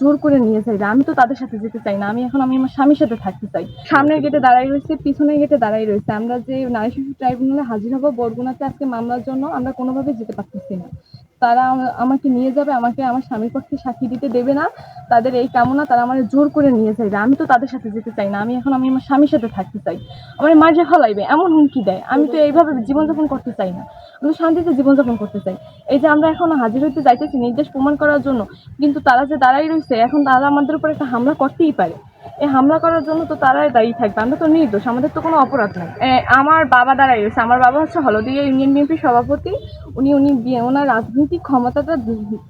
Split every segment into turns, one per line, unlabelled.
জোর করে নিয়ে যাইবে আমি তো তাদের সাথে যেতে চাই না, আমি এখন আমি আমার স্বামীর সাথে থাকতে চাই। সামনের গেটে দাঁড়াই রয়েছে, পিছনের গেটে দাঁড়াই রয়েছে। আমরা যে নারী শিশু ট্রাইব্যুনালে হাজির হব, বরগুনাতে আজকে মামলার জন্য আমরা কোনোভাবে যেতে পারতেছি না। তারা আমাকে নিয়ে যাবে, আমাকে আমার স্বামীর পক্ষে সাক্ষী দিতে দেবে না। তাদের এই কামনা তারা আমার জোর করে নিয়ে যাইবে আমি তো তাদের সাথে যেতে চাই না, আমি এখন আমি আমার স্বামীর সাথে থাকতে চাই। আমার মাঝে ফলাইবে, এমন হুমকি দেয়। আমি তো এইভাবে জীবনযাপন করতে চাই না। আমি শান্তিতে জীবনযাপন করতে চাই। এই যে আমরা এখন হাজির হইতে যাইতেছি নির্দেশ প্রমাণ করার জন্য কিন্তু তারা যে দাঁড়াই রয়েছে এখন তারা আমাদের উপর একটা হামলা করতেই পারে। এই হামলা করার জন্য তো তারাই দাঁড়িয়ে থাকবে। আমরা তো নির্দোষ আমাদের তো কোনো অপরাধ নাই। আমার বাবা দাঁড়াই রয়েছে। আমার বাবা হচ্ছে হলদিয়া ইউনিয়ন বিএনপির সভাপতি। উনি উনি ওনার রাজনৈতিক ক্ষমতাটা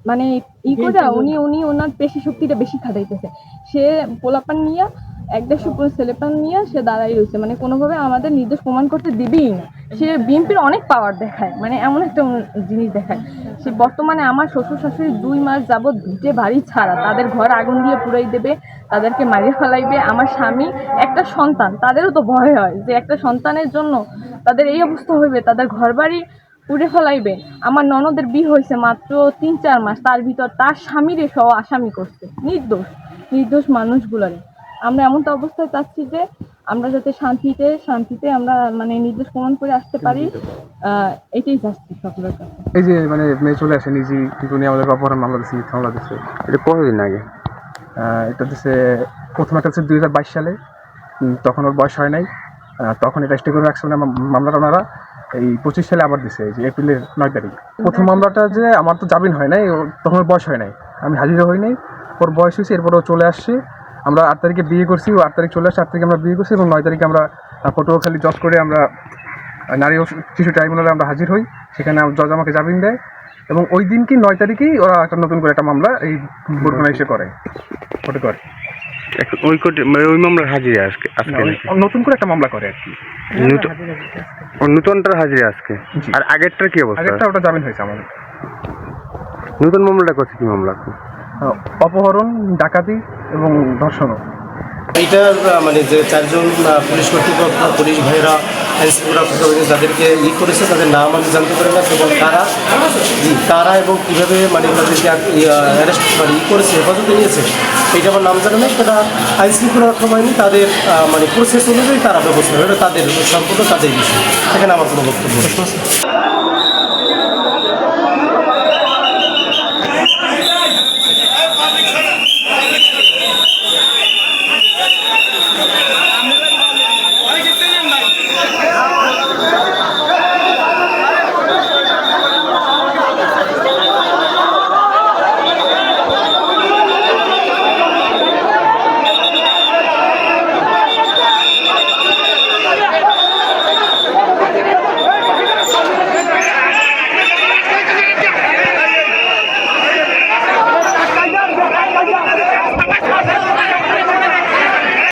মানে ই করে উনি উনি ওনার পেশি শক্তিটা বেশি খাটাইতেছে। সে পোলাপান নিয়ে এক দেড়শো পুরো ছেলেপান নিয়ে সে দাঁড়াই রয়েছে। মানে কোনোভাবে আমাদের নির্দেশ প্রমাণ করতে দিবেই না। সে বিএনপির অনেক পাওয়ার দেখায়। মানে এমন একটা জিনিস দেখায়। সে বর্তমানে আমার শ্বশুর শাশুড়ি দুই মাস যাবৎ যে বাড়ি ছাড়া তাদের ঘর আগুন দিয়ে পুড়াই দেবে, তাদেরকে মারিয়ে ফেলাইবে। আমার স্বামী একটা সন্তান, তাদেরও তো ভয় হয় যে একটা সন্তানের জন্য তাদের এই অবস্থা হইবে, তাদের ঘর বাড়ি পুড়ে ফেলাইবে। আমার ননদের বিয়ে হয়েছে মাত্র তিন চার মাস। তার ভিতর তার স্বামীরে সহ আসামি করছে। নির্দোষ নির্দোষ মানুষগুলারে। আমরা এমন তো অবস্থায় চাচ্ছি যে আমরা যাতে শান্তিতে শান্তিতে আমরা মানে নির্দেশ প্রমাণ করে আসতে পারি এটাই চাচ্ছি সকলের কাছে।
এই যে মানে মেয়ে চলে আসে নিজে কিন্তু উনি আমাদের অপহরণ মামলা দিচ্ছে মামলা দিচ্ছে
এটা কতদিন আগে?
এটা দিচ্ছে প্রথম একটা হচ্ছে দুই হাজার বাইশ সালে। তখন ওর বয়স হয় নাই। তখন এটা স্টে করে রাখছে মানে মামলাটা ওনারা। এই পঁচিশ সালে আবার দিছে এই যে এপ্রিলের নয় তারিখ। প্রথম মামলাটা যে আমার তো জামিন হয় নাই তখন ওর বয়স হয় নাই। আমি হাজির হই নাই। ওর বয়স হয়েছে এরপর ও চলে আসছে। আমরা আট তারিখে বিয়ে করছি ও আট তারিখ চলে আসছে আট তারিখে আমরা বিয়ে করছি এবং নয় তারিখে আমরা পটুয়াখালী জজ করে আমরা নারী ও শিশু ট্রাইব্যুনালে আমরা হাজির হই। সেখানে জজ আমাকে জামিন দেয় এবং ওই দিন কি নয় তারিখেই ওরা একটা নতুন করে একটা মামলা এই বরগুনা এসে করে ওটা করে।
ওই কোর্টে মানে ওই মামলার হাজিরা আজকে আজকে
নতুন করে একটা মামলা করে আর কি।
নূতনটার হাজিরা আজকে? আর আগেরটার কি অবস্থা?
আগেরটা ওটা জামিন হয়েছে আমাদের।
নূতন মামলাটা করছে কি মামলা?
অপহরণ ডাকাতি এবং ধর্ষণও
এইটার মানে যে চারজন পুলিশ কর্তৃপক্ষ, পুলিশ ভাইরা যাদেরকে ই করেছে, তাদের নাম আমি জানতে পারি না, এবং তারা তারা এবং কীভাবে মানে তাদেরকে অ্যারেস্ট মানে ই করেছে, হেফাজতে নিয়েছে, এইটা আমার নাম জানা নেই তারা আইনশৃঙ্খলা রক্ষা বাহিনী তাদের মানে প্রসেস অনুযায়ী তারা ব্যবস্থা এটা তাদের সম্পূর্ণ তাদের বিষয়। সেখানে আমার কোনো বক্তব্য Thank you.